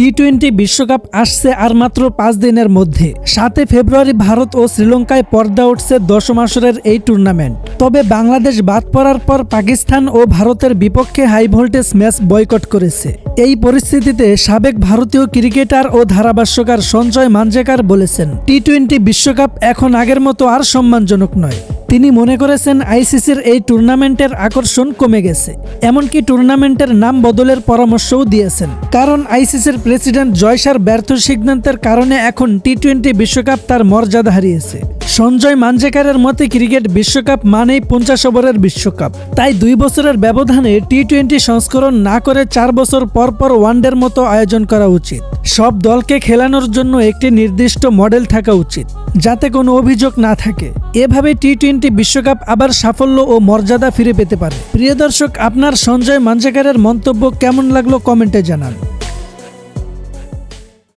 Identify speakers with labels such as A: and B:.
A: T twenty বিশ্বকাপ আসছে আর মাত্র পাঁচ দিনের মধ্যে। সাতে ফেব্রুয়ারি ভারত ও শ্রীলঙ্কায় পর্দা উঠছে দশম আসরের এই টুর্নামেন্ট। তবে বাংলাদেশ বাদ পড়ার পর পাকিস্তান ও ভারতের বিপক্ষে হাই ভোল্টেজ ম্যাচ বয়কট করেছে। এই পরিস্থিতিতে সাবেক ভারতীয় ক্রিকেটার ও ধারাভাষ্যকার সঞ্জয় মানজেকার বলেছেন টি টোয়েন্টি বিশ্বকাপ এখন আগের মতো আর সম্মানজনক নয়। তিনি মনে করেছেন আইসিসির এই টুর্নামেন্টের আকর্ষণ কমে গেছে, এমনকি টুর্নামেন্টের নাম বদলের পরামর্শও দিয়েছেন। কারণ আইসিসির প্রেসিডেন্ট জয়সার ব্যর্থ সিদ্ধান্তের কারণে এখন টি টোয়েন্টি বিশ্বকাপ তার মর্যাদা হারিয়েছে। সঞ্জয় মানজেকারের মতে ক্রিকেট বিশ্বকাপ মানেই পঞ্চাশ ওভারের বিশ্বকাপ। তাই দুই বছরের ব্যবধানে টি টোয়েন্টি সংস্করণ না করে চার বছর পর পর ওয়ানডের মতো আয়োজন করা উচিত। সব দলকে খেলানোর জন্য একটি নির্দিষ্ট মডেল থাকা উচিত, যাতে কোনো অভিযোগ না থাকে। এভাবে টি টোয়েন্টি বিশ্বকাপ আবার সাফল্য ও মর্যাদা ফিরে পেতে পারে। প্রিয় দর্শক, আপনার সঞ্জয় মানজেকারের মন্তব্য কেমন লাগল কমেন্টে জানান।